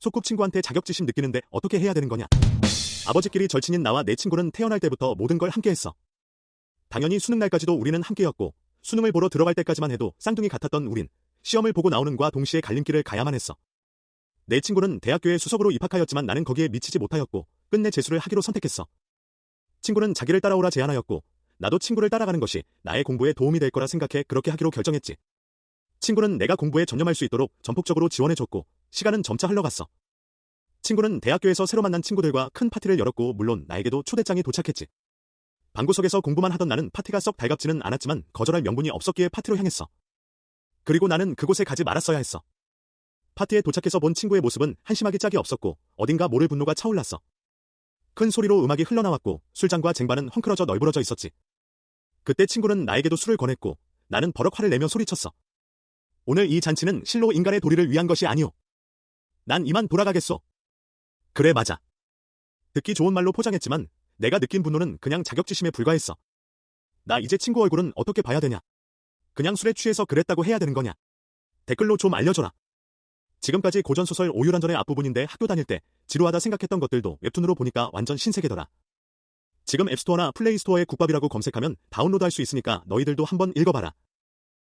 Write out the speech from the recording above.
소꿉친구한테 자격지심 느끼는데 어떻게 해야 되는 거냐? 아버지끼리 절친인 나와 내 친구는 태어날 때부터 모든 걸 함께 했어. 당연히 수능 날까지도 우리는 함께였고 수능을 보러 들어갈 때까지만 해도 쌍둥이 같았던 우린 시험을 보고 나오는과 동시에 갈림길을 가야만 했어. 내 친구는 대학교에 수석으로 입학하였지만 나는 거기에 미치지 못하였고 끝내 재수를 하기로 선택했어. 친구는 자기를 따라오라 제안하였고 나도 친구를 따라가는 것이 나의 공부에 도움이 될 거라 생각해 그렇게 하기로 결정했지. 친구는 내가 공부에 전념할 수 있도록 전폭적으로 지원해줬고 시간은 점차 흘러갔어. 친구는 대학교에서 새로 만난 친구들과 큰 파티를 열었고 물론 나에게도 초대장이 도착했지. 방구석에서 공부만 하던 나는 파티가 썩 달갑지는 않았지만 거절할 명분이 없었기에 파티로 향했어. 그리고 나는 그곳에 가지 말았어야 했어. 파티에 도착해서 본 친구의 모습은 한심하기 짝이 없었고 어딘가 모를 분노가 차올랐어. 큰 소리로 음악이 흘러나왔고 술잔과 쟁반은 헝클어져 널브러져 있었지. 그때 친구는 나에게도 술을 권했고 나는 버럭 화를 내며 소리쳤어. 오늘 이 잔치는 실로 인간의 도리를 위한 것이 아니오. 난 이만 돌아가겠소. 그래 맞아. 듣기 좋은 말로 포장했지만 내가 느낀 분노는 그냥 자격지심에 불과했어. 나 이제 친구 얼굴은 어떻게 봐야 되냐? 그냥 술에 취해서 그랬다고 해야 되는 거냐? 댓글로 좀 알려줘라. 지금까지 고전소설 오유란전의 앞부분인데 학교 다닐 때 지루하다 생각했던 것들도 웹툰으로 보니까 완전 신세계더라. 지금 앱스토어나 플레이스토어에 국밥이라고 검색하면 다운로드 할 수 있으니까 너희들도 한번 읽어봐라.